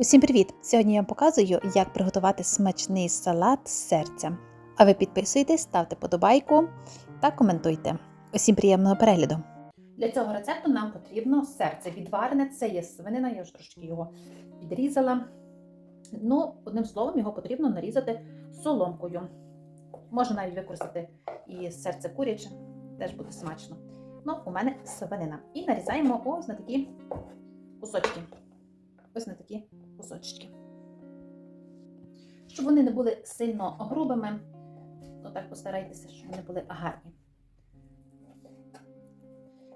Усім привіт! Сьогодні я вам показую, як приготувати смачний салат з серця. А ви підписуйтесь, ставте подобайку та коментуйте. Усім приємного перегляду! Для цього рецепту нам потрібно серце відварене, це є свинина, я вже трошки його підрізала. Ну, одним словом, його потрібно нарізати соломкою. Можна навіть використати і серце куряче, теж буде смачно. Ну, у мене свинина. І нарізаємо ось на такі кусочки. Ось на такі кусочки. Щоб вони не були сильно грубими, то так постарайтеся, щоб вони були гарні.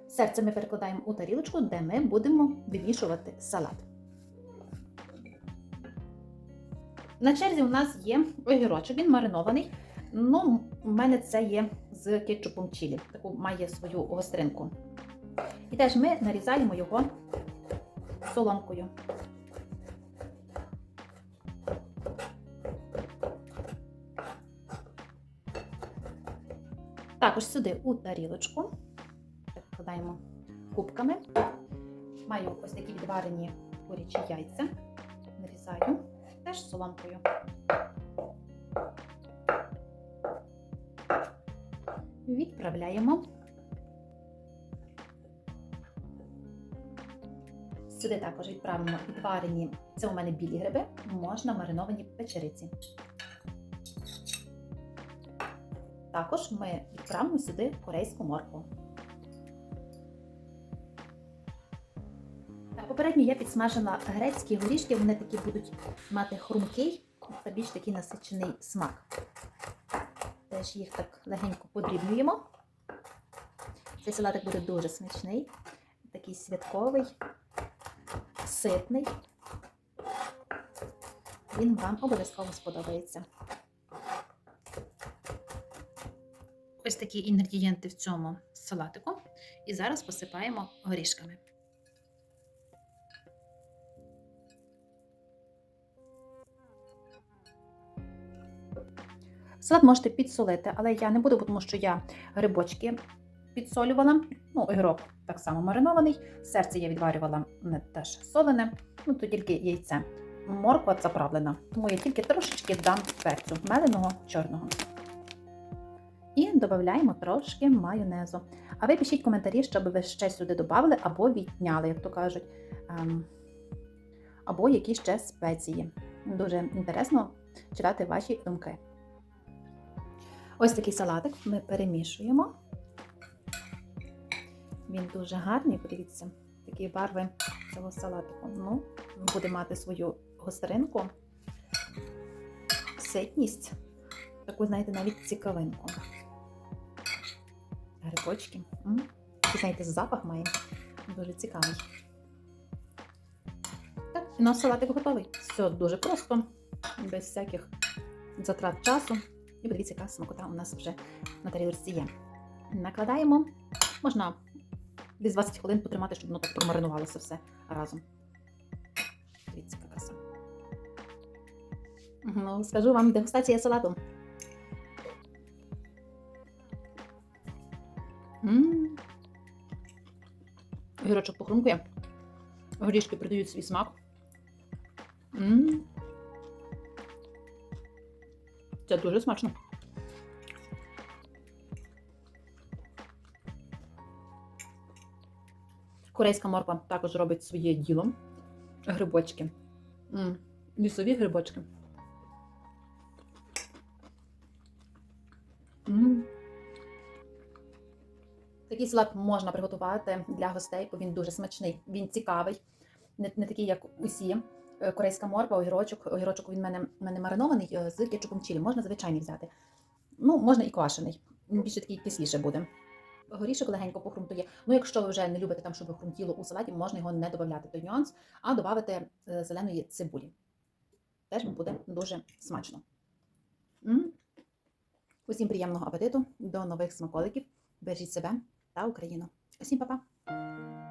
Серце ми перекладаємо у тарілочку, де ми будемо вимішувати салат. На черзі у нас є огірочок, він маринований. Ну, у мене це є з кетчупом чилі, таку має свою гостринку. І теж ми нарізаємо його соломкою. Також сюди у тарілочку вкладаємо кубками. Маю ось такі відварені курячі яйця. Нарізаю теж соломкою. Відправляємо. Сюди також відправимо відварені, це у мене білі гриби, можна мариновані печериці. Також ми відправимо сюди корейську моркву. Попередньо я підсмажила грецькі горішки, вони такі будуть мати хрумкий та більш такий насичений смак. Теж їх так легенько подрібнюємо. Цей салатик буде дуже смачний, такий святковий, ситний. Він вам обов'язково сподобається. Ось такі інгредієнти в цьому салатику. І зараз посипаємо горішками. Салат можете підсолити, але я не буду, тому що я грибочки підсолювала. Ну, огірок так само маринований. Серце я відварювала не теж солене, ну то тільки яйце. Морква заправлена, тому я тільки трошечки дам перцю меленого чорного. І додаємо трошки майонезу. А ви пишіть коментарі, щоб ви ще сюди додали або відняли, як то кажуть, ем, або які ще спеції. Дуже інтересно читати ваші думки. Ось такий салатик ми перемішуємо. Він дуже гарний, подивіться, такі барви цього салатику. Ну, буде мати свою гостринку, ситність, таку, знаєте, навіть цікавинку. Грибочки. Такий, знаєте, запах має. Дуже цікавий. Так, і наш салатик готовий. Все дуже просто, без всяких затрат часу. І подивіться, яка смакота у нас вже на тарілочці є. Накладаємо, можна десь 20 хвилин потримати, щоб воно так промаринувалося все разом. Дивіться, яка краса. Ну, скажу вам, дегустація салату. Гірочок похрумкує. Горішки придають свій смак. М. Це дуже смачно. Корейська морква також робить своє діло. Грибочки. М, Лісові грибочки. М. Такий салат можна приготувати для гостей, бо він дуже смачний. Він цікавий, не, не такий, як усі. Е, Корейська морква, огірочок. Огірочок він в мене, мене маринований е, з кетчупом чилі. Можна звичайний взяти. Ну, можна і квашений. Він більше такий кисліше буде. Горішок легенько похрумтує. Ну, якщо ви вже не любите там, щоб хрумтіло у салаті, можна його не додати той нюанс, а додати е, зеленої цибулі. Теж буде дуже смачно. М? Усім приємного апетиту, до нових смаколиків. Бережіть себе та Україну. Усім па-па!